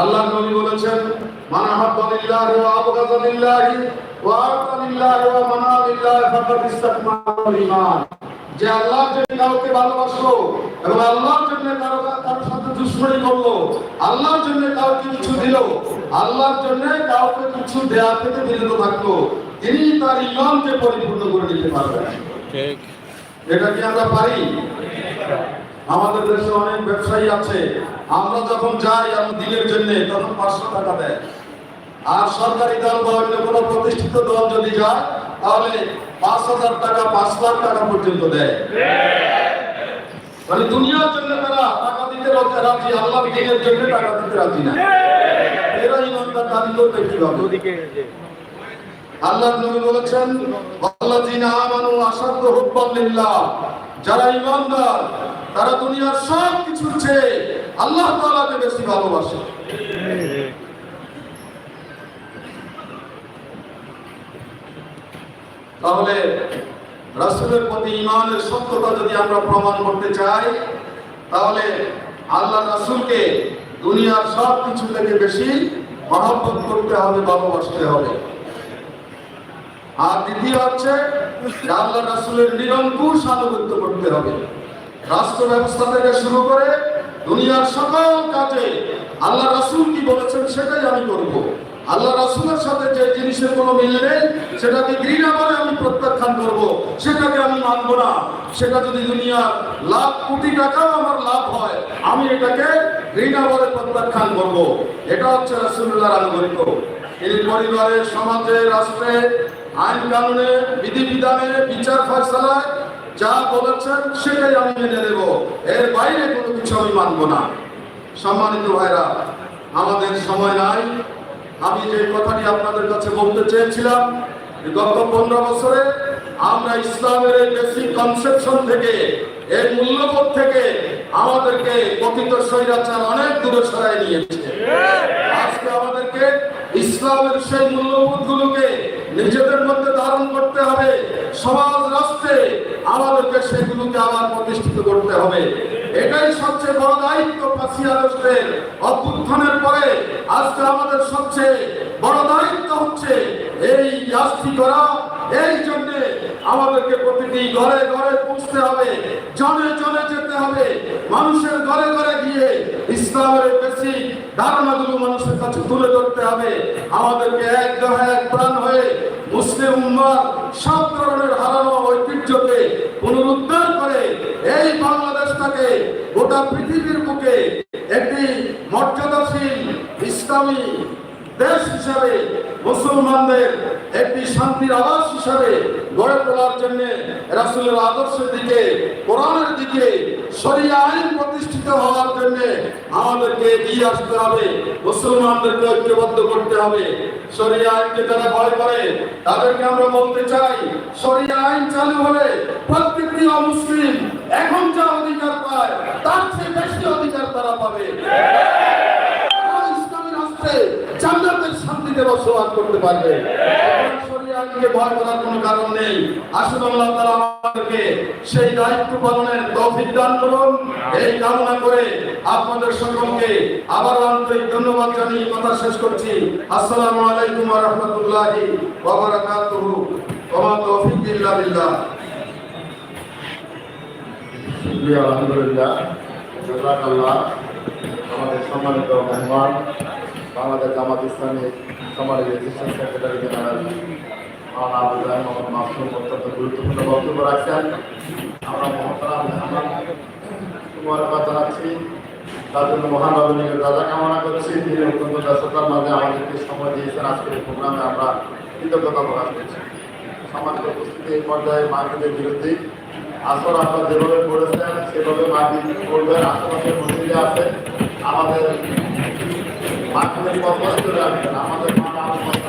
আল্লাহ নবী বলেছেন মান আহাব্বালিল্লাহি ওয়া আবগাদালিল্লাহি ওয়া আতালিল্লাহি ওয়া মানালিল্লাহি ফাকাদ ইসতাকমাল ঈমান। যে আল্লাহর জন্য কাউকে ভালোবাসলো এবং আল্লাহর জন্য কারও কারোর সাথে দুশ্মনী করল আল্লাহর জন্য কাউকে কিছু দিল আল্লাহর জন্য কাউকে কিছু দেয়া থেকে বিরত থাকল তিনি তার ইমানকে পরিপূর্ণ করে দিতে পারবেন। ঠিক। এটা কি আমরা পারি? আমাদের দেশে অনেক ব্যবসায়ী আছে। আমরা যখন যাই, আমি দিনের জন্য তখন পাঁচশো টাকা দেয়। আর সরকারি দল বা অন্য কোনো প্রতিষ্ঠিত দল যদি যায়, তাহলে পাঁচ হাজার টাকা, পাঁচ লাখ টাকা পর্যন্ত দেয়। মানে দুনিয়ার জন্য তারা টাকা দিতে রাজি আল্লাহ দিনের জন্য টাকা দিতে রাজি না। এরা ইমানদার দাবি করবে কীভাবে? আল্লাহ নবী বলেছেন আমানু আশাদ্দু হুব্বান লিল্লাহ। যারা ঈমানদার তারা দুনিয়ার সব কিছুর চেয়ে আল্লাহ তাআলাকে বেশি ভালোবাসে। তাহলে রাসূলের প্রতি ঈমানের সত্যতা যদি আমরা প্রমাণ করতে চাই, তাহলে আল্লাহ রাসূলকে দুনিয়ার সব কিছু থেকে বেশি মহব্বত করতে হবে, ভালোবাসতে হবে। আর দ্বিতীয় হচ্ছে আল্লাহ রাসূলের নিরঙ্কুশ আনুগত্য করতে হবে। রাষ্ট্র ব্যবস্থা থেকে শুরু করে দুনিয়ার সকল কাজে আল্লাহ রাসূল কি বলেছেন সেটাই আমি করব। আল্লাহ রাসূলের সাথে যে জিনিসের কোনো মিল নেই, সেটাকে ঘৃণা করে আমি প্রত্যাখ্যান করব। সেটাকে আমি মানব না। সেটা যদি দুনিয়ার লাখ কোটি টাকাও আমার লাভ হয়, আমি এটাকে ঘৃণা করে প্রত্যাখ্যান করব। এটা হচ্ছে রাসূলুল্লাহর আনুগত্য। তিনি পরিবারে, সমাজে, রাষ্ট্রে আইন কানুনে বিধি বিধানে বিচার ফয়সালায় যা বলেছেন সেটাই আমি মেনে নেব। এর বাইরে কোনো কিছু আমি মানব না। সম্মানিত ভাইরা, আমাদের সময় নাই। আমি যে কথাটি আপনাদের কাছে বলতে চেয়েছিলাম গত পনেরো বছরে আমরা ইসলামের এই বেসিক কনসেপশন থেকে এই মূল্যবোধ থেকে আমাদেরকে কথিত স্বৈরাচার অনেক দূরে সরাই নিয়েছে। আজকে আমাদেরকে ইসলামের সেই মূল্যবোধগুলোকে নিজেদের মধ্যে ধারণ করতে হবে। সমাজ রাষ্ট্রে আমাদেরকে সেগুলোকে আবার প্রতিষ্ঠিত করতে হবে। এটাই সবচেয়ে বড় দায়িত্ব পাশিয়া রাষ্ট্রের। অভ্যুত্থানের পরে আজকে আমাদের সবচেয়ে বড় দায়িত্ব হচ্ছে এই রাষ্ট্রী করা এই জন্য আমাদেরকে প্রতিটি ঘরে ঘরে পৌঁছতে হবে, জনে জনে যেতে হবে, মানুষের ঘরে ঘরে গিয়ে ইসলামের বেশি ধারণাগুলো মানুষের কাছে তুলে ধরতে হবে। আমাদেরকে এক দেহে এক প্রাণ হয়ে মুসলিম উম্মার সব ধরনের হারানো ঐতিহ্যকে পুনরুদ্ধার করে এই বাংলাদেশটাকে গোটা পৃথিবীর বুকে একটি মর্যাদাশীল ইসলামী দেশ হিসাবে মুসলমানদের একটি শান্তির আবাস হিসাবে গড়ে তোলার জন্য রাসূলের আদর্শের দিকে, কোরআনের দিকে, শরিয়া আইন প্রতিষ্ঠিত হওয়ার জন্য আমাদেরকে এগিয়ে আসতে হবে, মুসলমানদেরকে ঐক্যবদ্ধ করতে হবে। শরিয়া আইনকে যারা ভয় করে, তাদেরকে আমরা বলতে চাই, শরিয়া আইন চালু হলে প্রত্যেকটি অমুসলিম এখন যা অধিকার পায়, তার চেয়ে বেশি অধিকার তারা পাবে তারা ইসলামী রাষ্ট্রে জান্নাতের শান্তিতে বসবাস করতে পারবে। শরিয়া ভয় করার কোনো কারণ নেই। আসুন আল্লাহ তাআলা আমাদেরকে সেই দায়িত্ব পালনের তৌফিক দান করুন। এই কামনা করে আপনাদের সকলকে আবার আন্তরিক ধন্যবাদ জানিয়ে কথা শেষ করছি। আসসালামু আলাইকুম ওয়া রাহমাতুল্লাহি ওয়া বারাকাতুহু। ওয়া তৌফিক ইল্লা বিল্লাহ। আলহামদুলিল্লাহ। জাজাকাল্লাহ, আমাদের সম্মানিত মেহমান। বাংলাদেশ জামাত ইসলামী সমাজের অ্যাসিস্ট্যান্ট সেক্রেটারি জেনারেল অত্যন্ত গুরুত্বপূর্ণ বক্তব্য আমরা তার জন্য কামনা মাঝে প্রোগ্রামে আমরা কৃতজ্ঞতা প্রকাশ এই পর্যায়ে মার্কেটের বিরুদ্ধে যেভাবে করেছেন সেভাবে মাটি করবেন আশেপাশের আছে। আমাদের করে রাখবেন। আমাদের মানা আমাদের